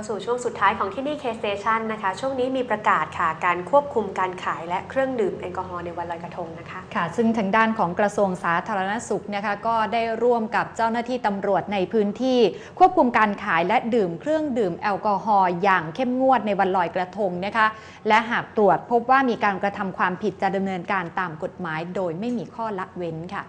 เข้าสู่ช่วงสุดท้ายของที่นี่ K Station นะคะ ช่วงนี้มีประกาศค่ะ การควบคุมการขายและเครื่องดื่มแอลกอฮอล์ในวันลอยกระทงนะคะค่ะ ซึ่งทางด้านของกระทรวงสาธารณสุขนะคะ ก็ได้ร่วมกับเจ้าหน้าที่ตำรวจในพื้นที่ ควบคุมการขายและดื่มเครื่องดื่มแอลกอฮอล์อย่างเข้มงวดในวันลอยกระทงนะคะ และหากตรวจพบว่ามีการกระทำความผิดจะดำเนินการตามกฎหมาย โดยไม่มีข้อละเว้นค่ะ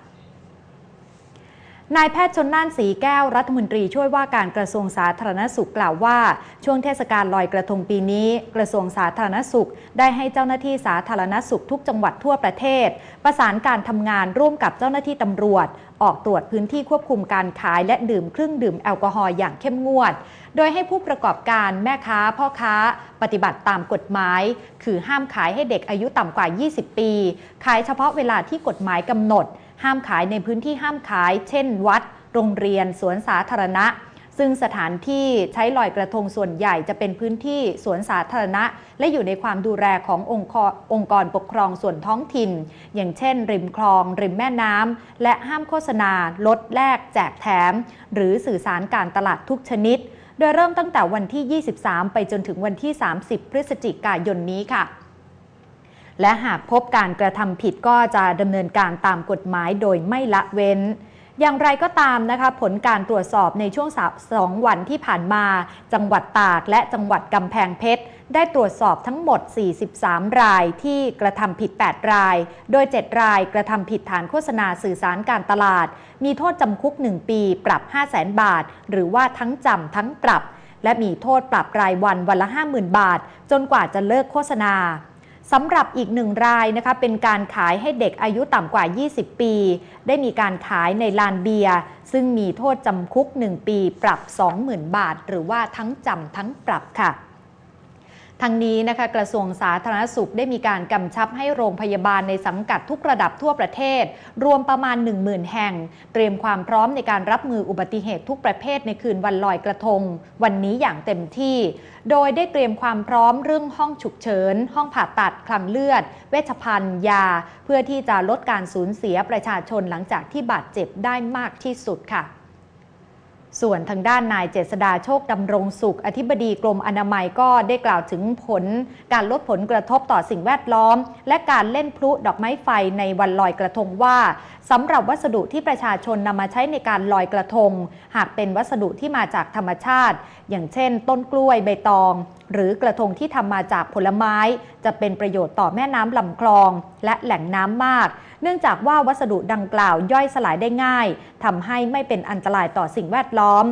นายแพทย์ชนน่านสีแก้วรัฐมนตรีช่วยว่าการกระทรวงสาธารณสุขกล่าวว่า ช่วงเทศกาลลอยกระทงปีนี้ กระทรวงสาธารณสุข ได้ให้เจ้าหน้าที่สาธารณสุขทุกจังหวัดทั่วประเทศ ประสานการทำงานร่วมกับเจ้าหน้าที่ตำรวจ ออกตรวจพื้นที่ควบคุมการขายและดื่มเครื่องดื่มแอลกอฮอล์อย่างเข้มงวด โดยให้ผู้ประกอบการแม่ค้า พ่อค้า ปฏิบัติตามกฎหมาย คือห้ามขายให้เด็กอายุต่ำกว่า 20 ปี ขายเฉพาะเวลาที่กฎหมายกำหนด ห้ามขายในพื้นที่ห้ามขาย เช่น วัด โรงเรียน สวนสาธารณะ ซึ่งสถานที่ใช้ลอยกระทงส่วนใหญ่จะเป็นพื้นที่สวนสาธารณะ และอยู่ในความดูแลขององค์กรองกรปกครองส่วนท้องถิ่น อย่างเช่น ริมคลอง ริมแม่น้ำและห้ามโฆษณา ลดแลกแจกแถม หรือสื่อสารการตลาดทุกชนิด โดยเริ่มตั้งแต่วันที่ 23 ไปจนถึงวันที่ 30 พฤศจิกายนนี้ค่ะ และหากพบการกระทำผิดก็จะดำเนินการตามกฎหมายโดยไม่ละเว้น อย่างไรก็ตามนะคะ ผลการตรวจสอบในช่วงสองวันที่ผ่านมา จังหวัดตากและจังหวัดกำแพงเพชรได้ตรวจสอบทั้งหมด 43 รายที่กระทำผิด 8 ราย โดย 7 รายกระทำผิดฐานโฆษณาสื่อสารการตลาด มีโทษจำคุก 1 ปี ปรับ 5 0 0 0 0 0บาท หรือว่าทั้งจำทั้งปรับ และมีโทษปรับรายวันวันละ 50,000 บาท จนกว่าจะเลิกโฆษณา สำหรับอีกหนึ่งรายนะคะเป็นการขายให้เด็กอายุต่ำกว่า 20 ปี ได้มีการขายในลานเบียร์ซึ่งมีโทษจำคุก 1 ปีปรับ 20,000 บาท หรือว่าทั้งจำทั้งปรับค่ะ ทางนี้นะคะกระทรวงสาธารณสุขได้มีการกำชับให้โรงพยาบาลในสังกัดทุกระดับทั่วประเทศ รวมประมาณ 10,000 แห่ง เตรียมความพร้อมในการรับมืออุบัติเหตุทุกประเภทในคืนวันลอยกระทง วันนี้อย่างเต็มที่ โดยได้เตรียมความพร้อมเรื่องห้องฉุกเฉิน ห้องผ่าตัด คลังเลือด เวชภัณฑ์ ยา เพื่อที่จะลดการสูญเสียประชาชนหลังจากที่บาดเจ็บได้มากที่สุดค่ะ ส่วนทางด้านนายเจษดาโชคดำรงสุข อธิบดีกรมอนามัยก็ได้กล่าวถึงผล การลดผลกระทบต่อสิ่งแวดล้อม และการเล่นพลุดอกไม้ไฟในวันลอยกระทงว่าสำหรับวัสดุที่ประชาชนนำมาใช้ในการลอยกระทง หากเป็นวัสดุที่มาจากธรรมชาติ อย่างเช่น ต้นกล้วยใบตอง หรือกระทงที่ทำมาจากผลไม้ จะเป็นประโยชน์ต่อแม่น้ำลำคลอง และแหล่งน้ำมาก เนื่องจากว่าวัสดุดังกล่าวย่อยสลายได้ง่ายทำให้ไม่เป็นอันตรายต่อสิ่งแวดล้อม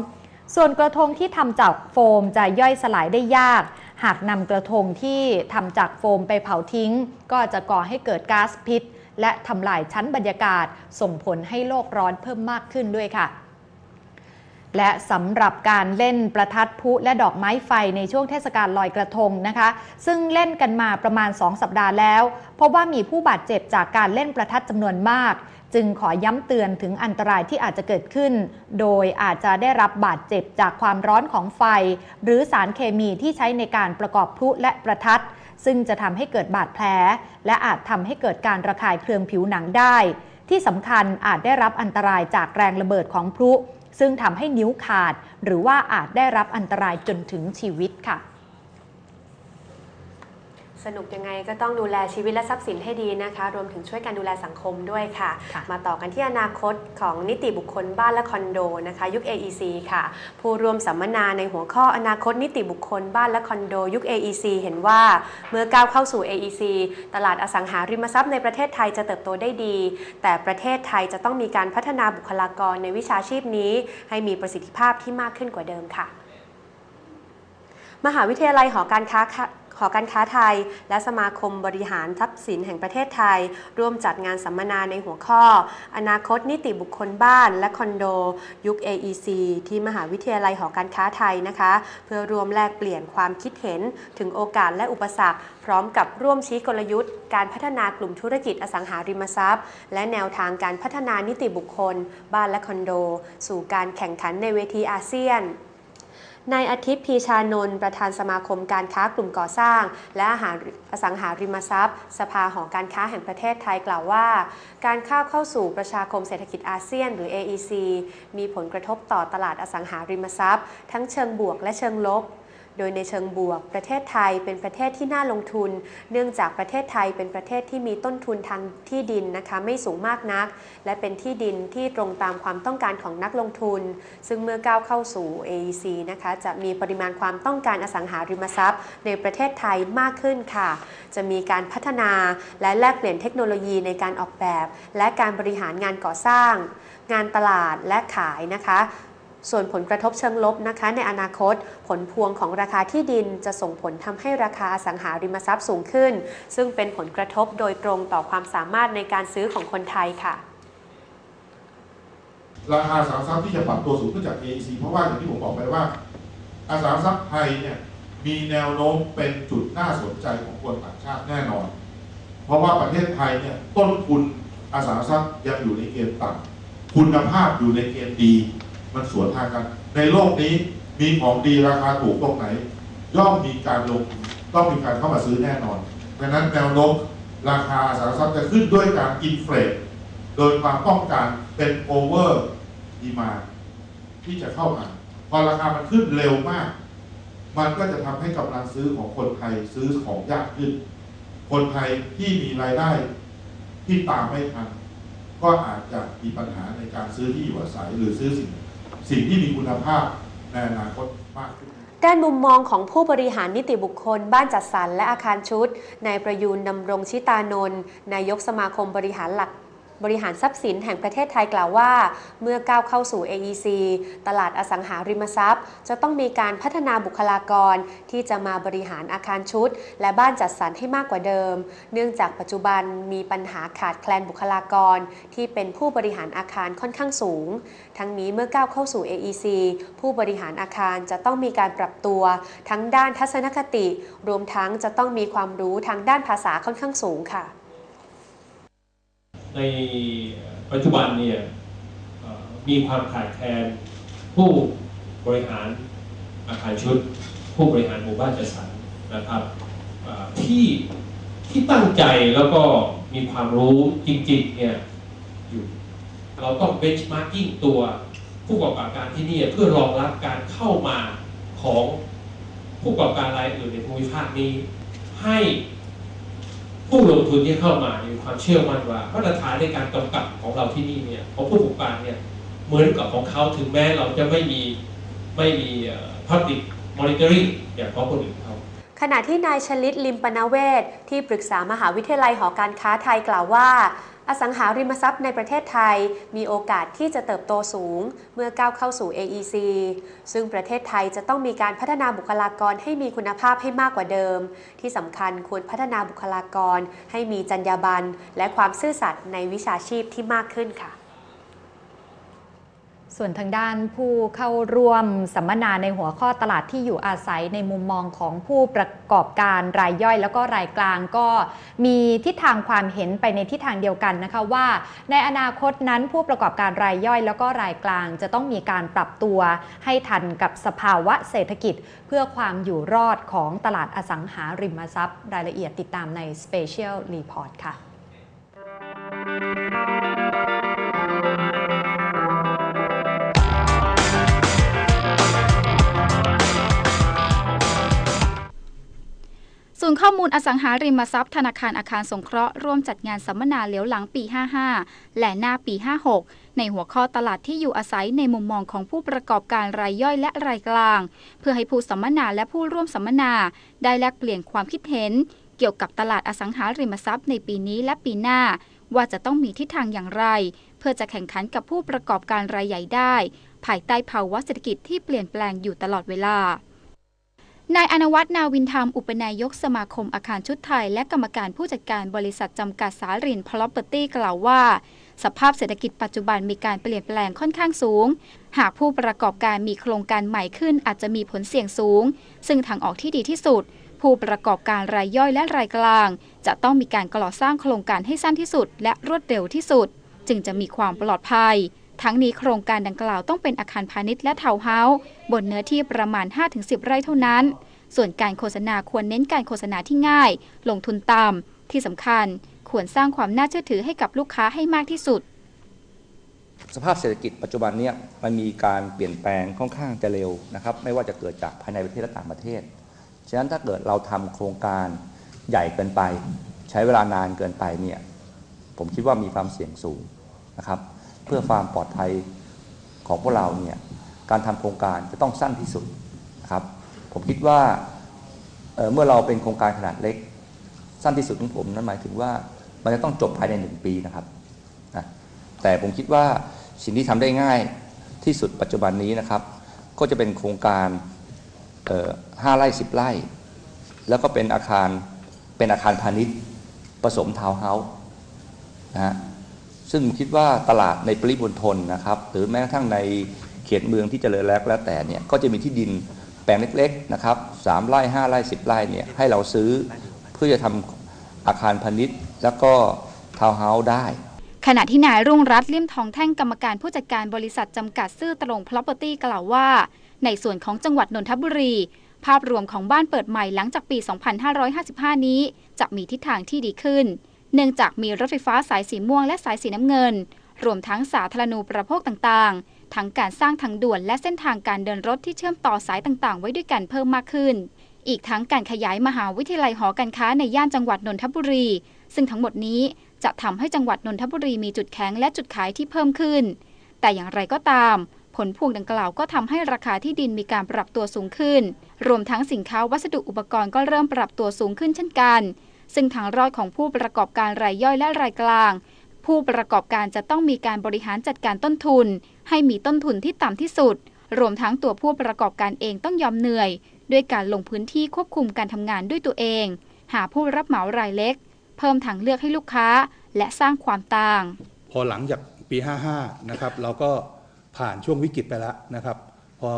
ส่วนกระทงที่ทำจากโฟมจะย่อยสลายได้ยาก หากนำกระทงที่ทำจากโฟมไปเผาทิ้ง ก็จะก่อให้เกิดก๊าซพิษ และทำลายชั้นบรรยากาศ ส่งผลให้โลกร้อนเพิ่มมากขึ้นด้วยค่ะ และสำหรับการเล่นประทัดพุและดอกไม้ไฟในช่วงเทศกาลลอยกระทงนะคะ ซึ่งเล่นกันมาประมาณ 2 สัปดาห์แล้วพบว่ามีผู้บาดเจ็บจากการเล่นประทัดจำนวนมาก จึงขอย้ำเตือนถึงอันตรายที่อาจจะเกิดขึ้น โดยอาจจะได้รับบาดเจ็บจากความร้อนของไฟ หรือสารเคมีที่ใช้ในการประกอบพลุและประทัด ซึ่งจะทำให้เกิดบาดแผล และอาจทำให้เกิดการระคายเคืองผิวหนังได้ ที่สำคัญอาจได้รับอันตรายจากแรงระเบิดของพลุ ซึ่งทำให้นิ้วขาด หรือว่าอาจได้รับอันตรายจนถึงชีวิตค่ะ สนุกยังไงก็ต้องดูแลชีวิตและทรัพย์สินให้ดีนะคะ รวมถึงช่วยกันดูแลสังคมด้วยค่ะ ค่ะ มาต่อกันที่อนาคตของนิติบุคคลบ้านและคอนโดนะคะ ยุค AEC ค่ะ ผู้ร่วมสัมมนาในหัวข้ออนาคตนิติบุคคลบ้านและคอนโด ยุค AEC เห็นว่าเมื่อก้าวเข้าสู่ AEC ตลาดอสังหาริมทรัพย์ในประเทศไทยจะเติบโตได้ดี แต่ประเทศไทยจะต้องมีการพัฒนาบุคลากรในวิชาชีพนี้ ให้มีประสิทธิภาพที่มากขึ้นกว่าเดิมค่ะ มหาวิทยาลัยหอการค้าค่ะ หอการค้าไทย และสมาคมบริหารทรัพย์สินแห่งประเทศไทย ร่วมจัดงานสัมมนาในหัวข้อ อนาคตนิติบุคคลบ้านและคอนโด ยุค AEC ที่มหาวิทยาลัยหอการค้าไทยนะคะ เพื่อรวมแลกเปลี่ยนความคิดเห็นถึงโอกาสและอุปสรรค พร้อมกับร่วมชี้กลยุทธ์ การพัฒนากลุ่มธุรกิจอสังหาริมทรัพย์ และแนวทางการพัฒนานิติบุคคล บ้านและคอนโด สู่การแข่งขันในเวทีอาเซียน นายอาทิตย์พีชานนท์ประธานสมาคมการค้ากลุ่มก่อสร้าง และอาหารอสังหาริมทรัพย์ สภาหอการค้าแห่งประเทศไทยกล่าวว่า การเข้าเข้าสู่ประชาคมเศรษฐกิจอาเซียน หรือ AEC มีผลกระทบต่อตลาดอสังหาริมทรัพย์ ทั้งเชิงบวกและเชิงลบ โดยในเชิงบวก ประเทศไทยเป็นประเทศที่น่าลงทุน เนื่องจากประเทศไทยเป็นประเทศที่มีต้นทุนทางที่ดินนะคะไม่สูงมากนัก และเป็นที่ดินที่ตรงตามความต้องการของนักลงทุน ซึ่งเมื่อก้าวเข้าสู่ AEC นะคะจะมีปริมาณความต้องการอสังหาริมทรัพย์ ในประเทศไทยมากขึ้นค่ะ จะมีการพัฒนาและแลกเปลี่ยนเทคโนโลยีในการออกแบบ และการบริหารงานก่อสร้าง งานตลาดและขายนะคะ ส่วนผลกระทบเชิงลบนะคะ ในอนาคต ผลพวงของราคาที่ดินจะส่งผลทำให้ราคาอสังหาริมทรัพย์สูงขึ้น ซึ่งเป็นผลกระทบโดยตรงต่อความสามารถในการซื้อของคนไทยค่ะ ราคาสังหาริมทรัพย์ที่จะปรับตัวสูงขึ้นจาก AEC เพราะว่าอย่างที่ผมบอกไปว่าอสังหาริมทรัพย์ไทยเนี่ยมีแนวโน้มเป็นจุดน่าสนใจของคนต่างชาติแน่นอน เพราะว่าประเทศไทยเนี่ยต้นทุนอสังหาริมทรัพย์ยังอยู่ในเกณฑ์ต่ำคุณภาพอยู่ในเกณฑ์ดี มันสวนทางกัน ในโลกนี้มีของดีราคาถูกตรงไหน ย่อมมีการลงต้องมีการเข้ามาซื้อแน่นอนดังนั้นแนวโน้มราคาสารทรัพย์จะขึ้นด้วยการอินเฟลตโดยความต้องการเป็นโอเวอร์ดีมาที่จะเข้ามาพอราคามันขึ้นเร็วมาก มันก็จะทำให้กำลังซื้อของคนไทยซื้อของยากขึ้น คนไทยที่มีรายได้ที่ตามไม่ทันก็อาจจะมีปัญหาในการซื้อที่อยู่อาศัยหรือซื้อสิ่ง สิ่งที่มีคุณภาพในอนาคตมากขึ้น ด้านมุมมองของผู้บริหารนิติบุคคล บ้านจัดสรรและอาคารชุดนายประยูนดำรงชิตานนท์นายกสมาคมบริหารหลัก บริหารทรัพย์สินแห่งประเทศไทยกล่าวว่า เมื่อก้าวเข้าสู่ AEC ตลาดอสังหาริมทรัพย์ จะต้องมีการพัฒนาบุคลากร ที่จะมาบริหารอาคารชุด และบ้านจัดสรรให้มากกว่าเดิม เนื่องจากปัจจุบันมีปัญหาขาดแคลนบุคลากร ที่เป็นผู้บริหารอาคารค่อนข้างสูง ทั้งนี้เมื่อก้าวเข้าสู่ AEC ผู้บริหารอาคารจะต้องมีการปรับตัว ทั้งด้านทัศนคติ รวมทั้งจะต้องมีความรู้ทางด้านภาษาค่อนข้างสูงค่ะ ในปัจจุบันเนี่ยมีความขาดแคลนผู้บริหารอาคารชุด ผู้บริหารหมู่บ้านจัดสรรนะครับที่ที่ตั้งใจแล้วก็มีความรู้จริงๆเนี่ยอยู่เราต้อง benchmarking ตัวผู้ประกอบการที่นี่เพื่อรองรับการเข้ามาของผู้ประกอบการรายอื่นในภูมิภาคนี้ให้ ผู้ลงทุนที่เข้ามามีความเชื่อมั่นว่ามาตรฐานในการกำกับของเราที่นี่เนี่ยของผู้ประกอบการเนี่ยเหมือนกับของเขาถึงแม้เราจะไม่มีไม่มีพับลิกมอนิเตอร์ริงอย่างของคนอื่นเขาขณะที่นายชลิตลิมปนาเวศที่ปรึกษามหาวิทยาลัยหอการค้าไทยกล่าวว่า อสังหาริมทรัพย์ในประเทศไทย มีโอกาสที่จะเติบโตสูง เมื่อก้าวเข้าสู่ AEC ซึ่งประเทศไทยจะต้องมีการพัฒนาบุคลากรให้มีคุณภาพให้มากกว่าเดิม ที่สำคัญควรพัฒนาบุคลากร ให้มีจรรยาบรรณและความซื่อสัตย์ในวิชาชีพที่มากขึ้นค่ะ ส่วนทางด้านผู้เข้าร่วมสัมมนาในหัวข้อตลาดที่อยู่อาศัยในมุมมองของผู้ประกอบการรายย่อย แล้วก็รายกลางก็มีทิศทางความเห็นไปในทิศทางเดียวกันนะคะว่า ในอนาคตนั้นผู้ประกอบการรายย่อย แล้วก็รายกลางจะต้องมีการปรับตัว ให้ทันกับสภาวะเศรษฐกิจ เพื่อความอยู่รอดของตลาดอสังหาริมทรัพย์ รายละเอียดติดตามใน Special Report ค่ะ อมูลอสังหาริมทรัพย์ธนาคารอาคารสงเคราะห์ร่วมจัดงานสัมมนาเลี้ยวหลังปี 55 และหน้าปี 56 ในหัวข้อตลาดที่อยู่อาศัยในมุมมองของผู้ประกอบการรายย่อยและรายกลาง เพื่อให้ผู้สัมมนาและผู้ร่วมสัมมนา ได้แลกเปลี่ยนความคิดเห็น เกี่ยวกับตลาดอสังหาริมทรัพย์ในปีนี้และปีหน้า ว่าจะต้องมีทิศทางอย่างไร เพื่อจะแข่งขันกับผู้ประกอบการรายใหญ่ได้ ภายใต้ภาวะเศรษฐกิจที่เปลี่ยนแปลงอยู่ตลอดเวลา นายอนวัฒนาวินธรรม อุปนายกสมาคมอาคารชุดไทย และกรรมการผู้จัดการบริษัทจำกัดสารินพลอปเปอร์ตี้กล่าวว่า สภาพเศรษฐกิจปัจจุบันมีการเปลี่ยนแปลงค่อนข้างสูง หากผู้ประกอบการมีโครงการใหม่ขึ้นอาจจะมีผลเสี่ยงสูง ซึ่งทางออกที่ดีที่สุด ผู้ประกอบการรายย่อยและรายกลาง จะต้องมีการก่อสร้างโครงการให้สั้นที่สุด และรวดเร็วที่สุด จึงจะมีความปลอดภัย ทั้งนี้โครงการดังกล่าวต้องเป็นอาคารพาณิชย์และทาวน์เฮาส์บนเนื้อที่ประมาณ 5-10 ไร่เท่านั้น ส่วนการโฆษณาควรเน้นการโฆษณาที่ง่าย ลงทุนต่ำที่สำคัญ ควรสร้างความน่าเชื่อถือให้กับลูกค้าให้มากที่สุด สภาพเศรษฐกิจปัจจุบันเนี้มันมีการเปลี่ยนแปลงค่อนข้างจะเร็วนะครับไม่ว่าจะเกิดจากภายในประเทศและต่างประเทศ ฉะนั้นถ้าเกิดเราทำโครงการใหญ่เกินไป ใช้เวลานานเกินไปเนี่ยผมคิดว่ามีความเสี่ยงสูงนะครับ เพื่อความปลอดภัยของพวกเราเนี่ยการทำโครงการจะต้องสั้นที่สุดครับ ผมคิดว่าเเมื่อเราเป็นโครงการขนาดเล็ก สั้นที่สุดของผมนั่นหมายถึงว่ามันจะต้องจบภายในหนึ่งปีนะครับนะแต่ผมคิดว่าสิ่งที่ทำได้ง่ายที่สุดปัจจุบันนี้นะครับ ก็จะเป็นโครงการห้าไร่สิบไร่ แล้วก็เป็นอาคารเป็นอาคารพาณิชย์ผสมทาวน์เฮาส์นะฮะ ซึ่งคิดว่าตลาดในปริมณฑลนะครับ หรือแม้กระทั่งในเขตเมืองที่เจริญแล้วแล้วแต่เนี่ยก็จะมีที่ดินแปลงเล็กๆนะครับสามไร่ห้าไร่สิบไร่เนี่ยให้เราซื้อเพื่อจะทำอาคารพาณิชย์ แล้วก็ทาวน์เฮาส์ได้ ขณะที่นายรุ่งรัตน์เลี่ยมทองแท่งกรรมการผู้จัดการบริษัทจำกัดซื่อตรงพลอปเปอร์ตี้กล่าวว่า ในส่วนของจังหวัดนนทบุรี ภาพรวมของบ้านเปิดใหม่หลังจากปี 2555 นี้ จะมีทิศทางที่ดีขึ้น เนื่องจากมีรถไฟฟ้าสายสีม่วงและสายสีน้ำเงิน รวมทั้งสาธารณูปโภคต่างๆ ทั้งการสร้างทางด่วนและเส้นทางการเดินรถที่เชื่อมต่อสายต่างๆ ไว้ด้วยกันเพิ่มมากขึ้น อีกทั้งการขยายมหาวิทยาลัยหอการค้าในย่านจังหวัดนนทบุรี ซึ่งทั้งหมดนี้จะทำให้จังหวัดนนทบุรีมีจุดแข็งและจุดขายที่เพิ่มขึ้น แต่อย่างไรก็ตาม ผลพวงดังกล่าวก็ทำให้ราคาที่ดินมีการปรับตัวสูงขึ้น รวมทั้งสินค้าวัสดุอุปกรณ์ก็เริ่มปรับตัวสูงขึ้นเช่นกัน ซึ่งทางรอดของผู้ประกอบการรายย่อยและรายกลาง ผู้ประกอบการจะต้องมีการบริหารจัดการต้นทุน ให้มีต้นทุนที่ต่ำที่สุด รวมทั้งตัวผู้ประกอบการเองต้องยอมเหนื่อย ด้วยการลงพื้นที่ควบคุมการทำงานด้วยตัวเอง หาผู้รับเหมารายเล็ก เพิ่มทางเลือกให้ลูกค้า และสร้างความต่าง พอหลังจากปี 55 นะครับเราก็ผ่านช่วงวิกฤตไปแล้วนะครับ พอ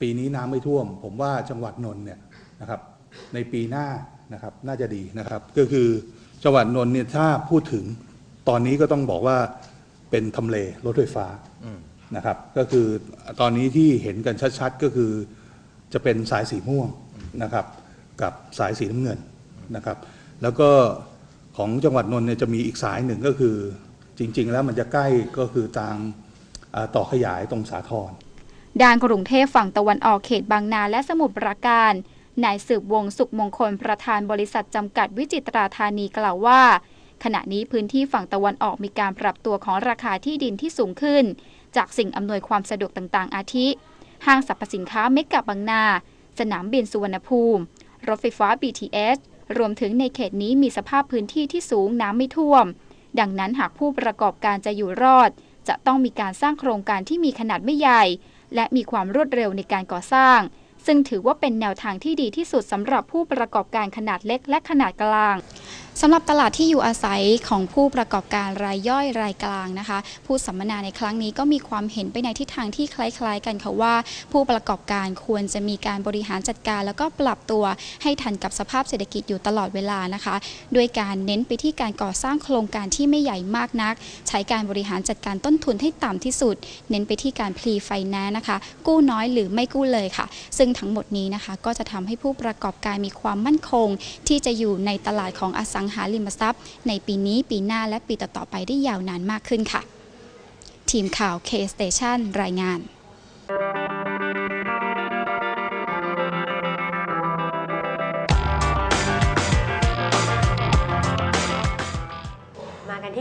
ปีนี้น้ำไม่ท่วม ผมว่าจังหวัดนนท์เนี่ยนะครับในปีหน้า นะครับน่าจะดีนะครับ ก็คือจังหวัดนนท์เนี่ยถ้าพูดถึงตอนนี้ก็ต้องบอกว่าเป็นทำเลรถไฟฟ้านะครับ ก็คือตอนนี้ที่เห็นกันชัดๆก็คือจะเป็นสายสีม่วงนะครับ กับสายสีน้ำเงินนะครับ แล้วก็ของจังหวัดนนท์เนี่ยจะมีอีกสายหนึ่งก็คือจริง ๆ แล้วมันจะใกล้ก็คือทางอ่าต่อขยายตรงสาทรด้านกรุงเทพฝั่งตะวันออกเขตบางนาและสมุทรปราการ นายสืบวงสุขมงคลประธานบริษัทจำกัดวิจิตราธานีกล่าวว่า ขณะนี้พื้นที่ฝั่งตะวันออกมีการปรับตัวของราคาที่ดินที่สูงขึ้น จากสิ่งอำนวยความสะดวกต่างๆ อาทิ ห้างสรรพสินค้าเมกะบางนา สนามบินสุวรรณภูมิ รถไฟฟ้า BTS รวมถึงในเขตนี้มีสภาพพื้นที่ที่สูงน้ำไม่ท่วม ดังนั้นหากผู้ประกอบการจะอยู่รอด จะต้องมีการสร้างโครงการที่มีขนาดไม่ใหญ่ และมีความรวดเร็วในการก่อสร้าง ซึ่งถือว่าเป็นแนวทางที่ดีที่สุดสำหรับผู้ประกอบการขนาดเล็กและขนาดกลาง สำหรับตลาดที่อยู่อาศัยของผู้ประกอบการรายย่อยรายกลางนะคะ ผู้สัมมนาในครั้งนี้ก็มีความเห็นไปในทิศทางที่คล้าย ๆ กันค่ะว่า ผู้ประกอบการควรจะมีการบริหารจัดการ แล้วก็ปรับตัวให้ทันกับสภาพเศรษฐกิจอยู่ตลอดเวลานะคะด้วยการเน้นไปที่การก่อสร้างโครงการที่ไม่ใหญ่มากนัก ใช้การบริหารจัดการต้นทุนให้ต่ำที่สุด เน้นไปที่การพลีไฟแนนซ์นะคะ กู้น้อยหรือไม่กู้เลยค่ะ ซึ่งทั้งหมดนี้นะคะก็จะทำให้ผู้ประกอบการมีความมั่นคง ที่จะอยู่ในตลาดของอสังหาริมทรัพย์ ในปีนี้ปีหน้าและปีต่อๆไปได้ยาวนานมากขึ้นค่ะ ทีมข่าว K Station รายงาน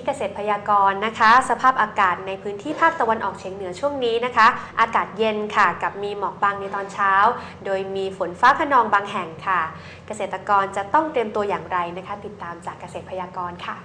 เกษตรพยากรณ์นะคะ สภาพอากาศในพื้นที่ภาคตะวันออกเฉียงเหนือช่วงนี้นะคะ อากาศเย็นค่ะกับมีหมอกบางในตอนเช้า โดยมีฝนฟ้าขนองบางแห่งค่ะ เกษตรกรจะต้องเตรียมตัวอย่างไรนะคะ ติดตามจากเกษตรพยากรณ์ค่ะ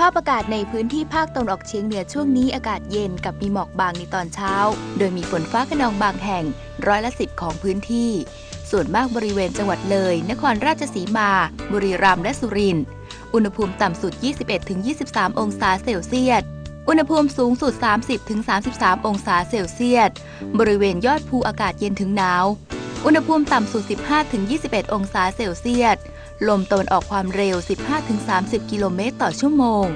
ภาพอากาศในพื้นที่ภาคตะวันออกเฉียงเหนือช่วงนี้อากาศเย็นกับมีหมอกบางในตอนเช้า โดยมีฝนฟ้าขนองบางแห่งร้อยละสิบของพื้นที่ ส่วนมากบริเวณจังหวัดเลย นครราชสีมา บุรีรัมย์และสุรินทร์อุณหภูมิต่ำสุด 21-23 องศาเซลเซียส อุณหภูมิสูงสุด 30-33 องศาเซลเซียส บริเวณยอดภูอากาศเย็นถึงหนาว อุณหภูมิต่ำสุด 15-21 องศาเซลเซียส ลมตะวันออกความเร็ว 15-30 กิโลเมตรต่อชั่วโมง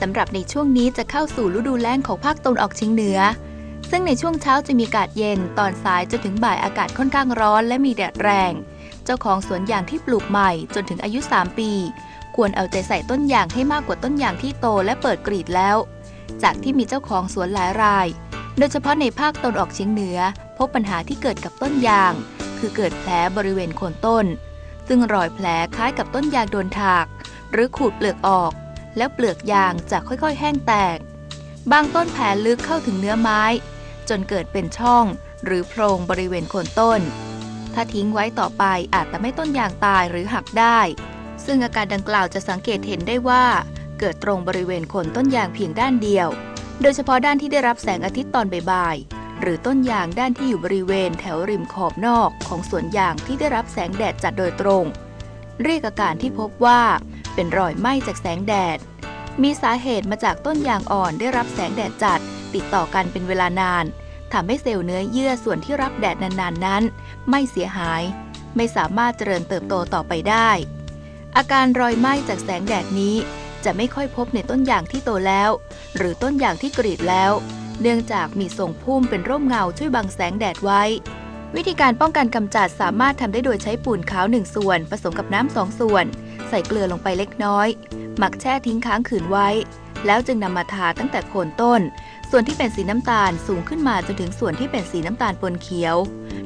สำหรับในช่วงนี้จะเข้าสู่ฤดูแล้งของภาคตะวันออกเฉียงเหนือ ซึ่งในช่วงเช้าจะมีอากาศเย็น ตอนสายจนถึงบ่ายอากาศค่อนข้างร้อนและมีแดดแรง เจ้าของสวนยางที่ปลูกใหม่จนถึงอายุ 3 ปี ควรเอาใจใส่ต้นยางให้มากกว่าต้นยางที่โตและเปิดกรีดแล้ว จากที่มีเจ้าของสวนหลายราย โดยเฉพาะในภาคตะวันออกเฉียงเหนือ พบปัญหาที่เกิดกับต้นยาง คือเกิดแผลบริเวณโคนต้น ซึ่งรอยแผลคล้ายกับต้นยางโดนถาก หรือขูดเปลือกออก แล้วเปลือกยางจะค่อยๆ แห้งแตก บางต้นแผลลึกเข้าถึงเนื้อไม้ จนเกิดเป็นช่อง หรือโพรงบริเวณโคนต้น ถ้าทิ้งไว้ต่อไปอาจทำให้ต้นยางตายหรือหักได้ ซึ่งอาการดังกล่าวจะสังเกตเห็นได้ว่า เกิดตรงบริเวณโคนต้นยางเพียงด้านเดียว โดยเฉพาะด้านที่ได้รับแสงอาทิตย์ตอนบ่ายๆ หรือต้นยางด้านที่อยู่บริเวณแถวริมขอบนอกของสวนยางที่ได้รับแสงแดดจัดโดยตรง เรียกอาการที่พบว่า เป็นรอยไหม้จากแสงแดด มีสาเหตุมาจากต้นยางอ่อนได้รับแสงแดดจัด ติดต่อกันเป็นเวลานานทำให้เซลล์เนื้อเยื่อส่วนที่รับแดดนานๆนั้น ไม่เสียหาย ไม่สามารถเจริญเติบโตต่อไปได้ อาการรอยไหม้จากแสงแดดนี้ จะไม่ค่อยพบในต้นยางที่โตแล้ว หรือต้นยางที่กรีดแล้ว เนื่องจากมีทรงพุ่มเป็นร่มเงาช่วยบังแสงแดดไว้ วิธีการป้องกันกำจัดสามารถทำได้โดยใช้ปูนขาว 1 ส่วน ผสมกับน้ำสองส่วน ใส่เกลือลงไปเล็กน้อย หมักแช่ทิ้งค้างคืนไว้ แล้วจึงนำมาทาตั้งแต่โคนต้น ส่วนที่เป็นสีน้ำตาลสูงขึ้นมาจนถึงส่วนที่เป็นสีน้ำตาลปนเขียว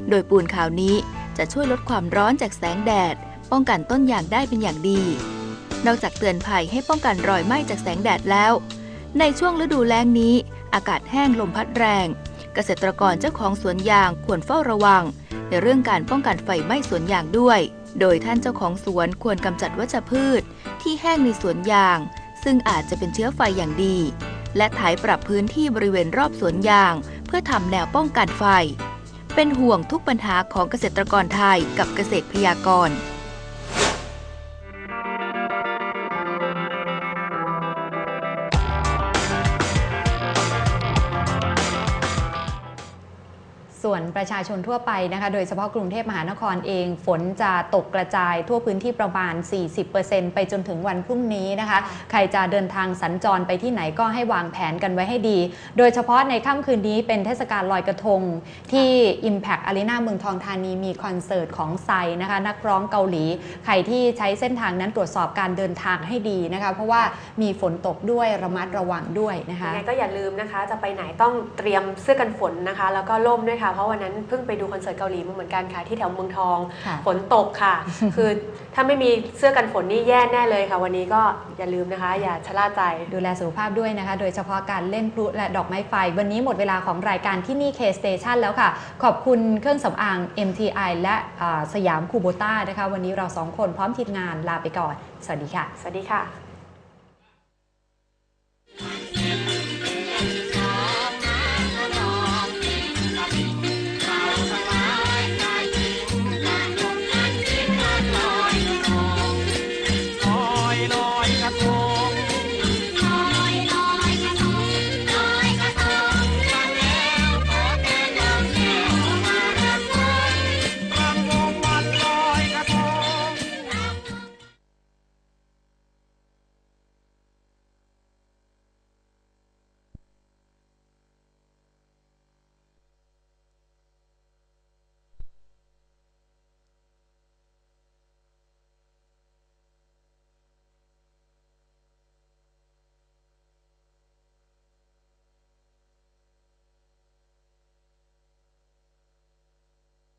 โดยปูนขาวนี้จะช่วยลดความร้อนจากแสงแดด ป้องกันต้นยางได้เป็นอย่างดี นอกจากเตือนภัยให้ป้องกันรอยไหม้จากแสงแดดแล้ว ในช่วงฤดูแล้งนี้ อากาศแห้งลมพัดแรง เกษตรกรเจ้าของสวนยางควรเฝ้าระวัง ในเรื่องการป้องกันไฟไหม้สวนยางด้วย โดยท่านเจ้าของสวนควรกำจัดวัชพืช ที่แห้งในสวนยาง ซึ่งอาจจะเป็นเชื้อไฟอย่างดี และถ่ายปรับพื้นที่บริเวณรอบสวนยาง เพื่อทำแนวป้องกันไฟ เป็นห่วงทุกปัญหาของเกษตรกรไทยกับเกษตรพยากรณ์ วนประชาชนทั่วไปนะคะ โดยเฉพาะกรุงเทพมหานครเอง ฝนจะตกกระจายทั่วพื้นที่ประมาณ 40%ไปจนถึงวันพรุ่งนี้นะคะ ใครจะเดินทางสัญจรไปที่ไหนก็ให้วางแผนกันไว้ให้ดี โดยเฉพาะในค่ำคืนนี้เป็นเทศกาลลอยกระทง ที่ Impact Arena เมืองทองธานีมีคอนเสิร์ตของไซนะคะนักร้องเกาหลี ใครที่ใช้เส้นทางนั้นตรวจสอบการเดินทางให้ดีนะคะ เพราะว่ามีฝนตกด้วยระมัดระวังด้วยนะคะยังไงก็อย่าลืมนะคะ จะไปไหนต้องเตรียมเสื้อกันฝนนะคะ แล้วก็ร่มด้วยค่ะเพราะวันนั้นเพิ่งไปดูคอนเสิร์ตเกาหลีมาเหมือนกันค่ะที่แถวเมืองทองค่ะฝนตกค่ะ คือถ้าไม่มีเสื้อกันฝนนี่แย่แน่เลยค่ะ วันนี้ก็อย่าลืมนะคะ อย่าชะล่าใจดูแลสุขภาพด้วยนะคะ โดยเฉพาะการเล่นพลุและดอกไม้ไฟ วันนี้หมดเวลาของรายการที่นี่ K Station แล้วค่ะ ขอบคุณเครื่องสำอาง MTI และอ่าสยามคูโบต้านะคะ วันนี้เราสองคนพร้อมทีมงานลาไปก่อน สวัสดีค่ะ สวัสดีค่ะ